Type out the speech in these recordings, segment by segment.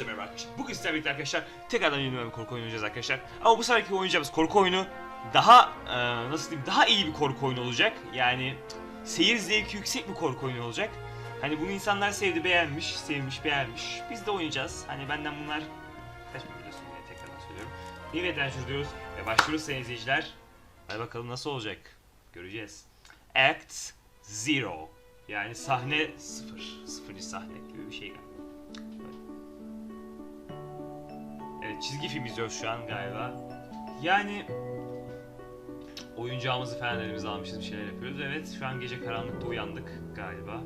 Hepinize merhaba arkadaşlar. Bugün sizlerle birlikte arkadaşlar tekrardan yeni bir korku oyunu oynayacağız arkadaşlar. Ama bu seferki oynayacağımız korku oyunu daha e, nasıl diyeyim daha iyi bir korku oyunu olacak. Yani seyir zevki yüksek bir korku oyunu olacak. Hani bunu insanlar sevdi, beğenmiş, sevmiş, beğenmiş. Biz de oynayacağız. Hani benden bunlar kaç mı biliyorsun diye tekrardan söylüyorum. New Adventure diyoruz ve başlıyoruz sayın izleyiciler. Hadi bakalım nasıl olacak. Göreceğiz. Act Zero. Yani sahne sıfır. Sıfırıncı sahne gibi bir şey galiba. Çizgi film izliyoruz şu an galiba. Yani oyuncağımızı falan elimize almışız bir şeyler yapıyoruz. Evet şu an gece karanlıkta uyandık galiba.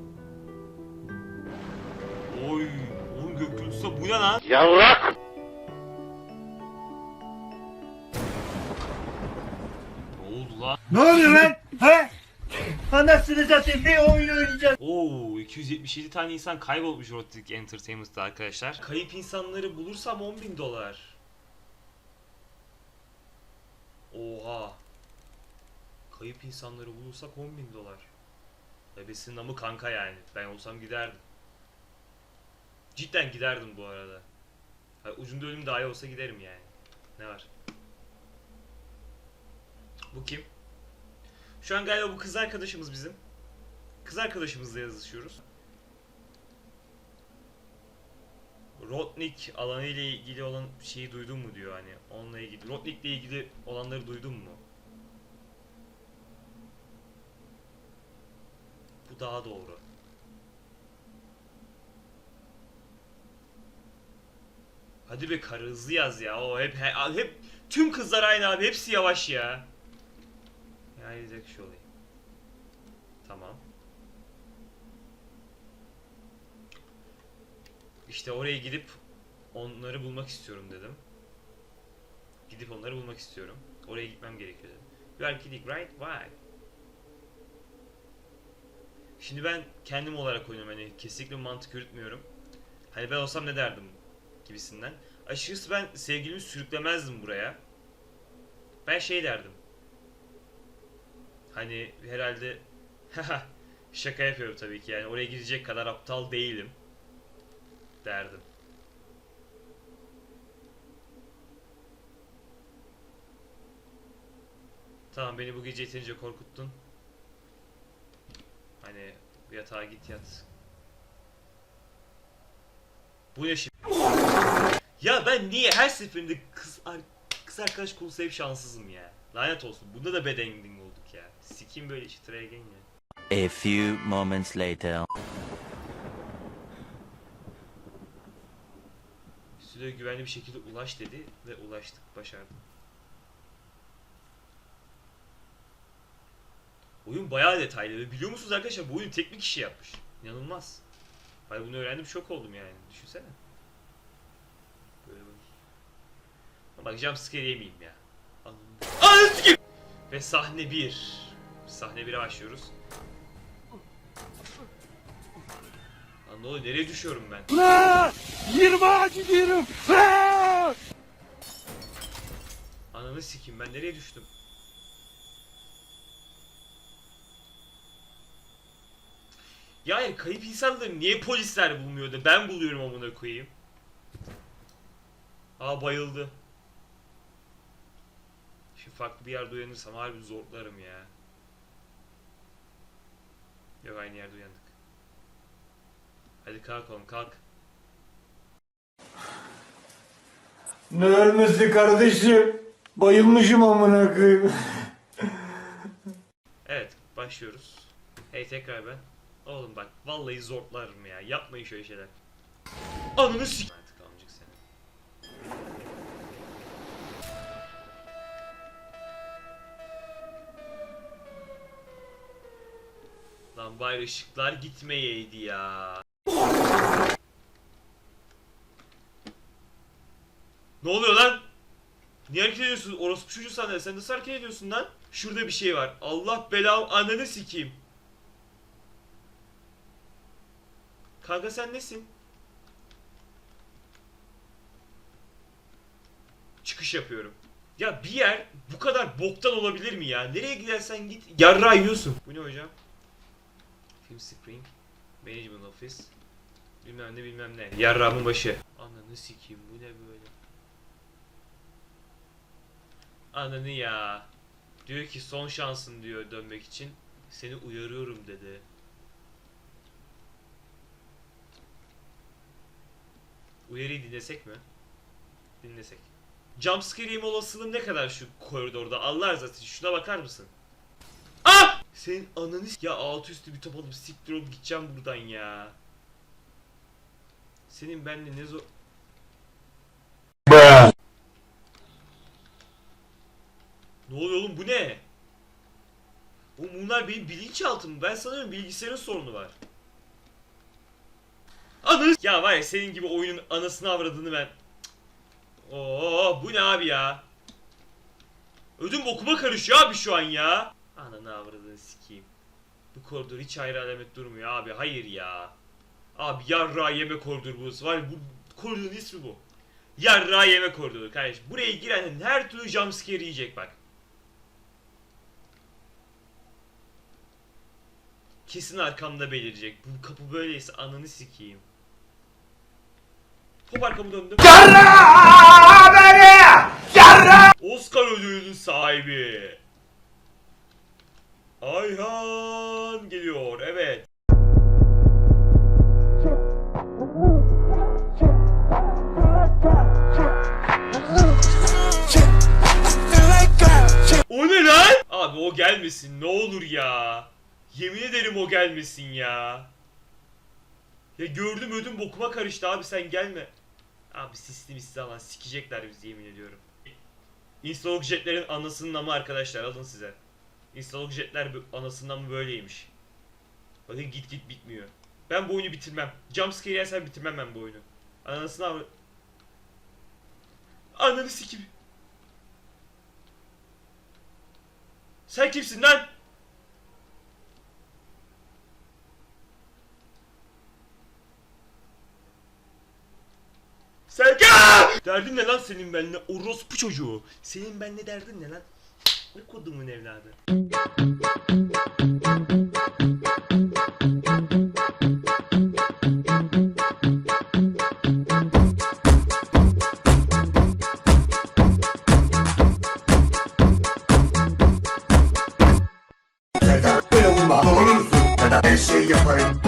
Oy, oğlum gök gürültüsü bu ne lan? Yavrak! Ne oldu lan? Ne oluyor lan? Anasını satayım bir oyun oynayacağız. Oo 277 tane insan kaybolmuş Robotic Entertainment'ta arkadaşlar. Kayıp insanları bulursam 10.000 dolar. Oha. Kayıp insanları bulursak 10.000 dolar. Bebesinin namı kanka yani. Ben olsam giderdim. Cidden giderdim bu arada. Ha, ucunda ölüm dahi olsa giderim yani. Ne var? Bu kim? Şu an galiba bu kız arkadaşımız bizim. Kız arkadaşımızla yazışıyoruz. Rotnik alanı ile ilgili olan şeyi duydun mu diyor hani onunla ilgili. Rotnik'le ilgili olanları duydun mu? Bu daha doğru. Hadi be karı hızlı yaz ya. O hep he- hep tüm kızlar aynı abi. Hepsi yavaş ya. Yani actually. Tamam. İşte oraya gidip onları bulmak istiyorum dedim. Gidip onları bulmak istiyorum. Oraya gitmem gerekiyor dedim. You are kidding right? Why? Şimdi ben kendim olarak oynuyorum hani kesinlikle mantık yürütmüyorum. Hani ben olsam ne derdim gibisinden. Açıkçası ben sevgilimi sürüklemezdim buraya. Ben şey derdim. Hani herhalde şaka yapıyorum tabii ki yani oraya gidecek kadar aptal değilim derdim. Tamam beni bu gece yeterince korkuttun. Hani yatağa git yat. Bu ne şimdi? Ya ben niye her seferinde kız kız arkadaş konusu hep şanssızım ya. Lanet olsun. Bunda da bad ending olduk ya. Sikim böyle işte ya. A few moments later. Stüdyoya güvenli bir şekilde ulaş dedi ve ulaştık. Başardım. Oyun bayağı detaylı ve biliyor musunuz arkadaşlar bu oyunu tek bir kişi yapmış. İnanılmaz. Hayır bunu öğrendim şok oldum yani. Düşünsene. Böyle. Ama bak jumpscare yemeyeyim ya. Anladın mı? Ve sahne 1. Sahne 1'e başlıyoruz. Lan ne oluyor? Nereye düşüyorum ben? La! 20'a gidiyorum. Ha! Ananı sikeyim ben nereye düştüm? Ya hayır, kayıp insanları niye polisler bulmuyor da ben buluyorum amına koyayım. Aa bayıldı. Şimdi farklı bir yerde uyanırsam harbi zorlarım ya. Yok aynı yerde uyandık. Hadi kalkalım kalk. Ne ölmesi kardeşim? Bayılmışım amına koyayım. Evet başlıyoruz. Hey tekrar ben. Oğlum bak vallahi zorlarım ya. Yapmayın şöyle şeyler. Ananı sik... Artık amcık seni. Lan bari ışıklar gitmeyeydi ya. Ne oluyor lan? Niye hareket ediyorsun? Orospu çocuğu sen Sen nasıl hareket ediyorsun lan? Şurada bir şey var. Allah belam ananı sikeyim. Kanka sen nesin? Çıkış yapıyorum. Ya bir yer bu kadar boktan olabilir mi ya? Nereye gidersen git yarra yiyorsun. Bu ne hocam? Film Spring. Management Office. Bilmem ne bilmem ne. Yarrağımın başı. Ananı sikeyim bu ne böyle? Ananı ya. Diyor ki son şansın diyor dönmek için. Seni uyarıyorum dedi. Uyarıyı dinlesek mi? Dinlesek. Jumpscare yeme olasılığım ne kadar şu koridorda? Allah olsun şuna bakar mısın? Ah! Senin ananı ya altı üstü bir top alıp siktir olup gideceğim buradan ya. Senin benimle ne zor... Ne oluyor oğlum bu ne? Oğlum bunlar benim bilinçaltım. Ben sanıyorum bilgisayarın sorunu var. Ananı Ya var ya senin gibi oyunun anasını avradını ben... Oo bu ne abi ya? Ödüm okuma karışıyor abi şu an ya. Ananı avradını sikeyim. Bu koridor hiç ayrı alamet durmuyor abi. Hayır ya. Abi yarra yeme koridoru burası. Var ya bu koridorun ismi bu. Yarra yeme koridoru kardeş. Buraya giren her türlü jumpscare yiyecek bak. Kesin arkamda belirecek. Bu kapı böyleyse ananı sikeyim. Hop arkamı döndüm. Oscar ödülünün sahibi. Ayhan geliyor. Evet. O ne lan? Abi o gelmesin ne olur ya. Yemin ederim o gelmesin ya. Ya gördüm ödüm bokuma karıştı abi sen gelme. Abi sisli misli alan sikecekler bizi yemin ediyorum. Instalog jetlerin anasının amı arkadaşlar alın size. Instalog jetler anasından mı böyleymiş. Bakın git git bitmiyor. Ben bu oyunu bitirmem. Jumpscare yersen bitirmem ben bu oyunu. Anasını avra... Ananı sikim. Sen kimsin lan? Sen Aa! Derdin ne lan senin benimle orospu çocuğu? Senin benimle derdin ne lan? Ne kodumun evladı? Her şey yaparım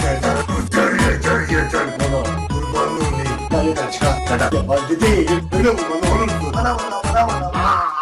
Serdar Yeter yeter yeter Bana. Kurban olayım. Lanet çıkar. Neden yabancı değilim. Öyle ne olursun Bana bana bana bana